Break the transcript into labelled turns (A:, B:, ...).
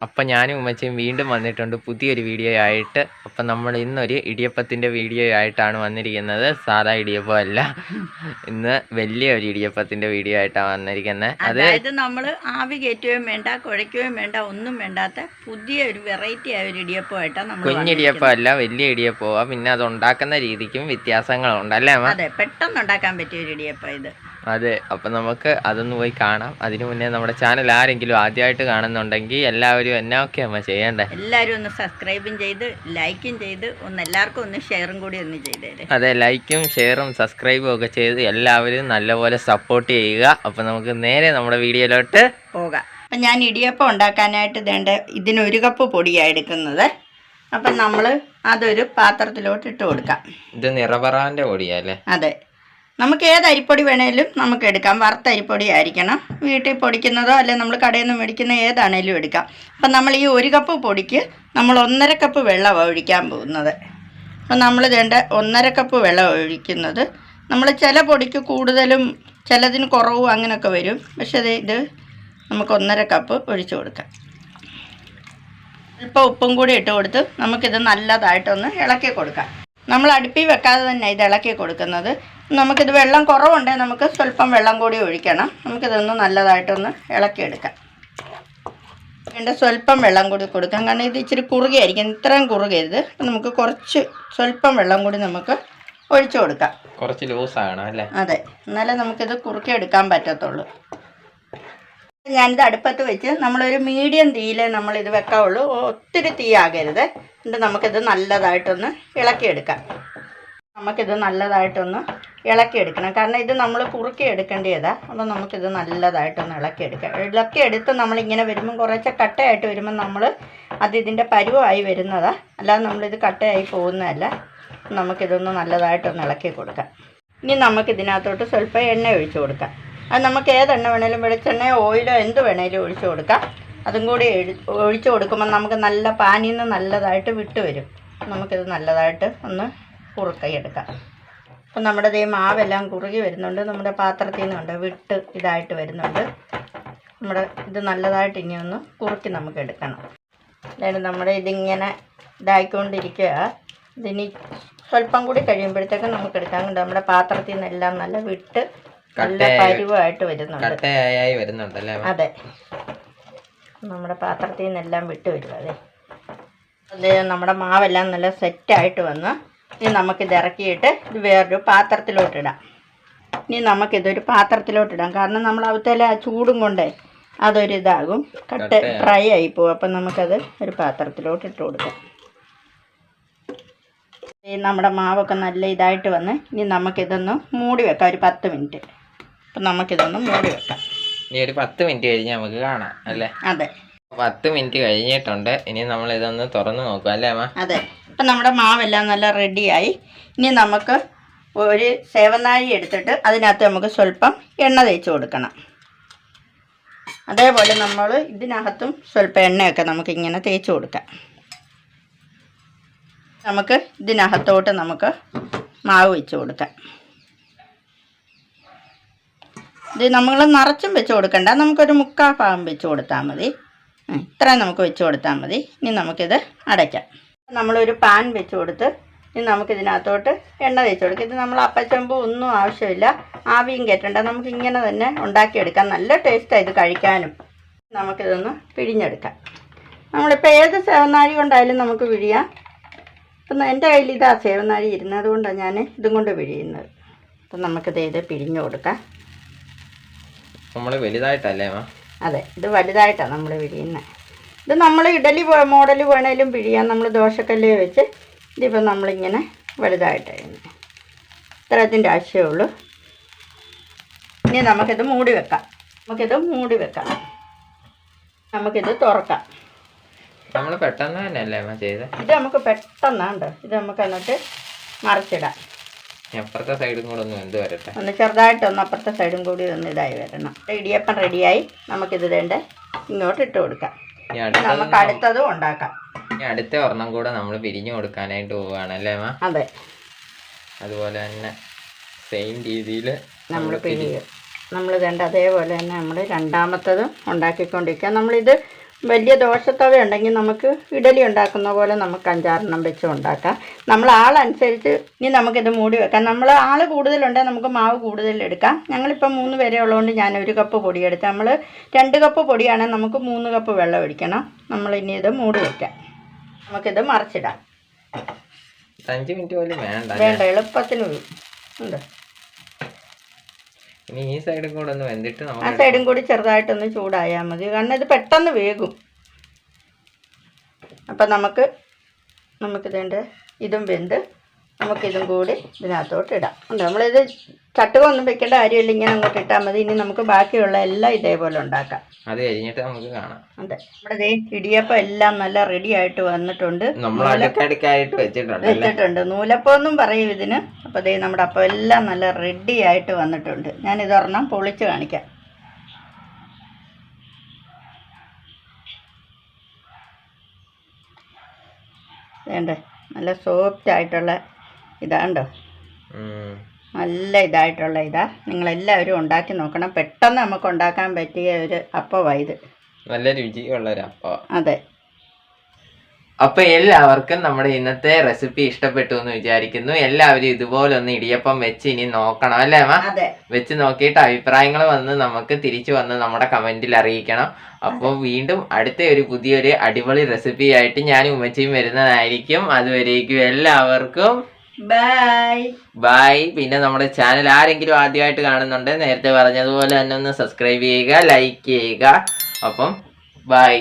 A: അപ്പം ഞാനും ഉമ്മച്ചയും വീണ്ടും വന്നിട്ടുണ്ട് പുതിയൊരു വീഡിയോ ആയിട്ട്. അപ്പം നമ്മൾ ഇന്നൊരു ഇടിയപ്പത്തിന്റെ വീഡിയോ ആയിട്ടാണ് വന്നിരിക്കുന്നത്. സാധാ ഇടിയപ്പം അല്ല. ഇന്ന് വലിയ ഒരു ഇടിയപ്പത്തിന്റെ വീഡിയോ ആയിട്ടാണ് വന്നിരിക്കുന്നത്
B: അതായത് നമ്മൾ ആവി കയറ്റുകയും വേണ്ട കുഴയ്ക്കുകയും വേണ്ട ഒന്നും വേണ്ടാത്ത പുതിയ ഒരു വെറൈറ്റി ആയ ഒരു ഇടിയപ്പമായിട്ടാണ് നമ്മൾ
A: കുഞ്ഞിടിയപ്പം അല്ല വലിയ ഇടിയപ്പമാണ് പിന്നെ അത് ഉണ്ടാക്കുന്ന രീതിക്കും വ്യത്യാസങ്ങളുണ്ട് അല്ലേ
B: അതെ പെട്ടെന്ന് ഉണ്ടാക്കാൻ പറ്റിയ ഒരു ഇടിയപ്പം ഇത്.
A: അതെ അപ്പം നമുക്ക് അതൊന്ന് പോയി കാണാം. അതിനു മുന്നേ നമ്മുടെ ചാനൽ ആരെങ്കിലും ആദ്യമായിട്ട് കാണുന്നുണ്ടെങ്കിൽ എല്ലാവരും എന്നാ ഒക്കെ അമ്മ ചെയ്യണ്ടേ?
B: എല്ലാവരും ഒന്ന് സബ്സ്ക്രൈബും ചെയ്ത് ലൈക്കും ചെയ്ത് ഒന്ന് എല്ലാവർക്കും ഒന്ന് ഷെയറും കൂടി ഒന്ന് ചെയ്തേര്.
A: അതെ ലൈക്കും ഷെയറും സബ്സ്ക്രൈബും ഒക്കെ ചെയ്ത് എല്ലാവരും നല്ലപോലെ സപ്പോർട്ട് ചെയ്യുക. അപ്പം നമുക്ക് നേരെ നമ്മുടെ വീഡിയോയിലോട്ട്
B: പോകാം. അപ്പം ഞാൻ ഇടിയപ്പം ഉണ്ടാക്കാനായിട്ട് ഇതേണ്ട ഇതിനൊരു ഒരു കപ്പ് പൊടിയാണ് എടുക്കുന്നത്. അപ്പം നമ്മൾ അതൊരു പാത്രത്തിലോട്ട് ഇട്ട് കൊടുക്കാം.
A: ഇത് നിറപറാന്റെ പൊടിയല്ലേ
B: അതെ. നമുക്ക് ഏത് അരിപ്പൊടി വേണേലും നമുക്ക് എടുക്കാം. വറുത്ത അരിപ്പൊടി ആയിരിക്കണം. വീട്ടിൽ പൊടിക്കുന്നതോ അല്ലെ നമ്മൾ കടയിൽ നിന്ന് മേടിക്കുന്ന ഏതാണേലും എടുക്കാം. അപ്പം നമ്മൾ ഈ ഒരു കപ്പ് പൊടിക്ക് നമ്മൾ ഒന്നര കപ്പ് വെള്ളം ഒഴിക്കാൻ പോകുന്നത്. അപ്പം നമ്മൾ വേണ്ട ഒന്നര കപ്പ് വെള്ളം ഒഴിക്കുന്നത്. നമ്മൾ ചില പൊടിക്ക് കൂടുതലും ചിലതിന് കുറവും അങ്ങനെയൊക്കെ വരും. പക്ഷേ അത് ഇത് നമുക്ക് ഒന്നര കപ്പ് ഒഴിച്ചു കൊടുക്കാം. അല്പം ഉപ്പും കൂടി ഇട്ട് കൊടുത്ത് നമുക്കിത് നല്ലതായിട്ടൊന്ന് ഇളക്കി കൊടുക്കാം. നമ്മൾ അടുപ്പിൽ വെക്കാതെ തന്നെ ഇത് ഇളക്കി കൊടുക്കുന്നത്. നമുക്കിത് വെള്ളം കുറവുണ്ടെങ്കിൽ നമുക്ക് സ്വല്പം വെള്ളം കൂടി ഒഴിക്കണം. നമുക്കിതൊന്ന് നല്ലതായിട്ടൊന്ന് ഇളക്കിയെടുക്കാം. വേണ്ട സ്വല്പം വെള്ളം കൂടി കൊടുക്കാം കാരണം ഇത് ഇച്ചിരി കുറുകയായിരിക്കും. ഇത്രയും കുറുകരുത്. നമുക്ക് കുറച്ച് സ്വല്പം വെള്ളം കൂടി നമുക്ക് ഒഴിച്ചു കൊടുക്കാം.
A: കുറച്ച് ലൂസാണ് അല്ലേ?
B: അതെ. എന്നാലേ നമുക്കിത് കുറുക്കി എടുക്കാൻ പറ്റത്തുള്ളൂ. ഞാനിത് അടുപ്പത്ത് വെച്ച് നമ്മളൊരു മീഡിയം തീയിലേ നമ്മളിത് വെക്കാവുള്ളൂ. ഒത്തിരി തീ ആകരുത്. എന്നിട്ട് നമുക്കിത് നല്ലതായിട്ടൊന്ന് ഇളക്കിയെടുക്കാം. നമുക്കിത് നല്ലതായിട്ടൊന്ന് ഇളക്കിയെടുക്കണം. കാരണം ഇത് നമ്മൾ കുറുക്കി എടുക്കേണ്ടതാണ് അപ്പോൾ നമുക്കിത് നല്ലതായിട്ടൊന്ന് ഇളക്കിയെടുക്കാം. ഇളക്കിയെടുത്ത് നമ്മളിങ്ങനെ വരുമ്പം കുറച്ച് കട്ടയായിട്ട് വരുമ്പം നമ്മൾ അത് ഇതിന്റെ പരുവമായി വരുന്നതാണ് അല്ലാതെ നമ്മളിത് കട്ടയായി പോകുന്നതല്ല. നമുക്കിതൊന്ന് നല്ലതായിട്ടൊന്ന് ഇളക്കി കൊടുക്കാം. ഇനി നമുക്കിതിനകത്തോട്ട് സ്വല്പം എണ്ണ ഒഴിച്ചു കൊടുക്കാം. അത് നമുക്ക് ഏതെണ്ണ വേണേലും വെളിച്ചെണ്ണയോ ഓയിലോ എന്ത് വേണേലും ഒഴിച്ചു കൊടുക്കാം. അതും കൂടി ഒഴിച്ചു കൊടുക്കുമ്പോൾ നമുക്ക് നല്ല പാനിൽ നിന്ന് നല്ലതായിട്ട് വിട്ട് വരും. നമുക്കിത് നല്ലതായിട്ട് ഒന്ന് കുറുക്കിയെടുക്കാം. അപ്പം നമ്മുടെ ദേ മാവെല്ലാം കുറുകി വരുന്നുണ്ട്. നമ്മുടെ പാത്രത്തിൽ നിന്നുണ്ട്. വിട്ട് ഇതായിട്ട് വരുന്നുണ്ട്. നമ്മുടെ ഇത് നല്ലതായിട്ട് ഇനി ഒന്ന് കുറുക്കി നമുക്ക് എടുക്കണം. അതായത് നമ്മുടെ ഇതിങ്ങനെ ഇതായിക്കൊണ്ടിരിക്കുക. ഇതിനി സ്വല്പം കൂടി കഴിയുമ്പോഴത്തേക്കും നമുക്ക് എടുക്കാൻ കൊണ്ട്? നമ്മുടെ പാത്രത്തിൽ നിന്നെല്ലാം നല്ല വിട്ട് നല്ല പരിവായിട്ട് വരുന്നുണ്ട്.
A: വരുന്നുണ്ടല്ലേ?
B: അതെ. നമ്മുടെ പാത്രത്തിൽ നിന്നെല്ലാം വിട്ട് വരും അതെ. അതെ നമ്മുടെ മാവെല്ലാം നല്ല സെറ്റായിട്ട് വന്ന് ഇനി നമുക്കിത് ഇറക്കിയിട്ട് ഇത് വേറൊരു പാത്രത്തിലോട്ടിടാം ഇനി നമുക്കിതൊരു പാത്രത്തിലോട്ടിടാം കാരണം നമ്മൾ അവത്തേലെ ആ ചൂടും കൊണ്ടേ അതൊരു ഇതാകും. കട്ട്
A: ഫ്രൈ
B: ഡ്രൈ ആയി പോകും അപ്പം നമുക്കത് ഒരു പാത്രത്തിലോട്ട് ഇട്ട് കൊടുക്കാം. ഈ നമ്മുടെ മാവൊക്കെ നല്ല ഇതായിട്ട് വന്ന് ഇനി നമുക്കിതൊന്ന് മൂടി വെക്കാം. ഒരു പത്ത് മിനിറ്റ്. അപ്പം നമുക്കിതൊന്ന് മൂടി വെക്കാം.
A: ഇനി ഒരു പത്ത് മിനിറ്റ് കഴിഞ്ഞ് നമുക്ക് കാണാം അല്ലേ?
B: അതെ.
A: പത്ത് മിനിറ്റ് കഴിഞ്ഞിട്ടുണ്ട്. ഇനി നമ്മൾ ഇതൊന്ന് തുറന്ന് നോക്കാം അല്ലേ അമ്മ?
B: അതെ. ഇപ്പം നമ്മുടെ മാവെല്ലാം നല്ല റെഡിയായി. ഇനി നമുക്ക് ഒരു സേവനാഴി എടുത്തിട്ട് അതിനകത്ത് നമുക്ക് സ്വല്പം എണ്ണ തേച്ച് കൊടുക്കണം. അതേപോലെ നമ്മൾ ഇതിനകത്തും സ്വല്പം എണ്ണയൊക്കെ നമുക്ക് ഇങ്ങനെ തേച്ച് കൊടുക്കാം. നമുക്ക് ഇതിനകത്തോട്ട് നമുക്ക് മാവ് വെച്ച് കൊടുക്കാം. ഇത് നമ്മൾ നിറച്ചും വെച്ച് കൊടുക്കണ്ട. നമുക്കൊരു മുക്കാൽ ഭാഗം വെച്ച് കൊടുത്താൽ മതി. ഇത്രയും നമുക്ക് വെച്ച് കൊടുത്താൽ മതി. ഇനി നമുക്കിത് അടയ്ക്കാം. നമ്മളൊരു പാൻ വെച്ച് കൊടുത്ത് ഇനി നമുക്കിതിനകത്തോട്ട് എണ്ണ തേച്ച് കൊടുക്കാം ഇത് നമ്മൾ അപ്പച്ചമ്പ് ഒന്നും ആവശ്യമില്ല. ആവിയും കയറ്റണ്ട നമുക്ക് ഇങ്ങനെ തന്നെ ഉണ്ടാക്കിയെടുക്കാം. നല്ല ടേസ്റ്റാണ് ഇത് കഴിക്കാനും. നമുക്കിതൊന്ന് പിഴിഞ്ഞെടുക്കാം. നമ്മളിപ്പോൾ ഏത് സേവനാഴി കൊണ്ടായാലും നമുക്ക് പിഴിയാം. ഇപ്പം എന്റെ കയ്യിൽ ഇതാ സേവനാഴി ഇരുന്നത് കൊണ്ടാണ് ഞാൻ ഇതും കൊണ്ട് പിഴിയുന്നത്. അപ്പം നമുക്കിത് ഇത് പിഴിഞ്ഞു കൊടുക്കാം.
A: നമ്മൾ വലുതായിട്ടല്ലേ
B: അതെ ഇത് വലുതായിട്ടാണ് നമ്മൾ പിഴിയുന്നത് ഇത് നമ്മൾ ഇഡലി മോഡൽ വേണേലും പിഴിയാം. നമ്മൾ ദോശക്കല്ല് വെച്ച് ഇതിപ്പോൾ നമ്മളിങ്ങനെ വലുതായിട്ട് ഇത്രത്തിന്റെ ആവശ്യമേ ഉള്ളൂ. ഇനി നമുക്കിത് മൂടി വെക്കാം. നമുക്കിത് മൂടി വെക്കാം. നമുക്കിത് തുറക്കാം.
A: നമ്മൾ പെട്ടെന്ന് തന്നെയല്ലേ അമ്മ ചെയ്തത്
B: ഇത് നമുക്ക് പെട്ടെന്നാണ്ട് ഇത് നമുക്ക് എന്നിട്ട് മറിച്ചിടാം
A: അപ്പുറത്തെ സൈഡും കൂടെ ഒന്ന് എന്ത് വരട്ടെ.
B: ഒന്ന് ചെറുതായിട്ടൊന്ന് അപ്പുറത്തെ സൈഡും കൂടി ഒന്ന് ഇതായി വരണം. ഇടിയപ്പം റെഡിയായി നമുക്കിത് വേണ്ട ഇങ്ങോട്ട് ഇട്ട് കൊടുക്കാം. നമുക്ക് അടുത്തതും ഉണ്ടാക്കാം.
A: ഇനി അടുത്ത ഒരെണ്ണം കൂടെ നമ്മൾ പിരിഞ്ഞു കൊടുക്കാനായിട്ട് പോവുകയാണ് അല്ലേ
B: അതെ.
A: അതുപോലെ തന്നെ സെയിം രീതിയിൽ
B: നമ്മൾ പിരിയും നമ്മൾ കണ്ട അതേപോലെ തന്നെ നമ്മൾ രണ്ടാമത്തതും ഉണ്ടാക്കിക്കൊണ്ടിരിക്കുക. നമ്മളിത് വലിയ ദോശത്തവ ഉണ്ടെങ്കിൽ നമുക്ക് ഇഡലി ഉണ്ടാക്കുന്ന പോലെ നമുക്ക് അഞ്ചാറെണ്ണം വെച്ച് ഉണ്ടാക്കാം. നമ്മൾ ആളനുസരിച്ച് ഇനി നമുക്കിത് മൂടി വെക്കാം. നമ്മൾ ആൾ കൂടുതലുണ്ടെങ്കിൽ നമുക്ക് മാവ് കൂടുതൽ എടുക്കാം. ഞങ്ങളിപ്പോൾ മൂന്ന് പേരെ ഉള്ളതുകൊണ്ട് ഞാൻ ഒരു കപ്പ് പൊടി എടുത്ത് നമ്മൾ രണ്ട് കപ്പ് പൊടിയാണെങ്കിൽ നമുക്ക് മൂന്ന് കപ്പ് വെള്ളം ഒഴിക്കണം. നമ്മൾ ഇനി ഇത് മൂടി വെക്കാം. നമുക്കിത് മറിച്ചിടാം.
A: വേണ്ട
B: വേണ്ട എളുപ്പത്തിന്. ഉണ്ട്.
A: ഇനി ഈ സൈഡും കൂടെ ഒന്ന് വെന്തിട്ട്
B: ആ സൈഡും കൂടി ചെറുതായിട്ടൊന്ന് ചൂടായാൽ മതി. കാരണം ഇത് പെട്ടെന്ന് വേകും. അപ്പം നമുക്ക് നമുക്കിതേണ്ട ഇതും വെന്ത് നമുക്കിതും കൂടി ഇതിനകത്തോട്ട് ഇടാം. ഉണ്ട് നമ്മളിത് ചട്ടുകൊന്നും വെക്കേണ്ട കാര്യമില്ല ഇങ്ങനെ അങ്ങോട്ട് ഇട്ടാൽ മതി. ഇനി നമുക്ക് ബാക്കിയുള്ള എല്ലാം ഇതേപോലെ ഉണ്ടാക്കാം.
A: അത് കഴിഞ്ഞിട്ട് നമുക്ക് കാണാം.
B: അതെ. നമ്മുടെ ഇടിയപ്പം എല്ലാം നല്ല റെഡി ആയിട്ട് വന്നിട്ടുണ്ട്.
A: അടുക്കടുക്കായിട്ട് വെച്ചിട്ടുണ്ടല്ലേ
B: വെച്ചിട്ടുണ്ട് നൂലപ്പം എന്നും പറയും ഇതിന്. അപ്പോൾ ദേ നമ്മുടെ അപ്പം എല്ലാം നല്ല റെഡി ആയിട്ട് വന്നിട്ടുണ്ട്. ഞാൻ ഇതൊരെണ്ണം പൊളിച്ച് കാണിക്കാം. വേണ്ടേ നല്ല സോഫ്റ്റ് ആയിട്ടുള്ള ഇതാണ്ടോ. നല്ല ഇതായിട്ടുള്ള ഇതാ. നിങ്ങൾ എല്ലാവരും ഉണ്ടാക്കി നോക്കണം. പെട്ടെന്ന് നമുക്ക് ഉണ്ടാക്കാൻ പറ്റിയ ഒരു അപ്പമാണ് ഇത്.
A: നല്ല രുചിയുള്ള ഒരു അപ്പം
B: അതെ.
A: അപ്പൊ എല്ലാവർക്കും നമ്മുടെ ഇന്നത്തെ റെസിപ്പി ഇഷ്ടപ്പെട്ടു എന്ന് വിചാരിക്കുന്നു. എല്ലാവരും ഇതുപോലെ ഒന്ന് ഇടിയപ്പം വെച്ച് ഇനി നോക്കണം അല്ലേ
B: മാ
A: വെച്ച് നോക്കിയിട്ട് അഭിപ്രായങ്ങൾ വന്ന് നമുക്ക് തിരിച്ചു വന്ന് നമ്മുടെ കമന്റിൽ അറിയിക്കണം. അപ്പോൾ വീണ്ടും അടുത്ത ഒരു പുതിയൊരു അടിപൊളി റെസിപ്പി ആയിട്ട് ഞാൻ ഉമ്മച്ചിയും വരുന്നതായിരിക്കും. അതുവരേക്കും എല്ലാവർക്കും
B: ബൈ
A: ബൈ പിന്നെ നമ്മുടെ ചാനൽ ആരെങ്കിലും ആദ്യമായിട്ട് കാണുന്നുണ്ട് നേരത്തെ പറഞ്ഞതുപോലെ തന്നെ ഒന്ന് സബ്സ്ക്രൈബ് ചെയ്യുക ലൈക്ക് ചെയ്യുക. അപ്പം ബൈ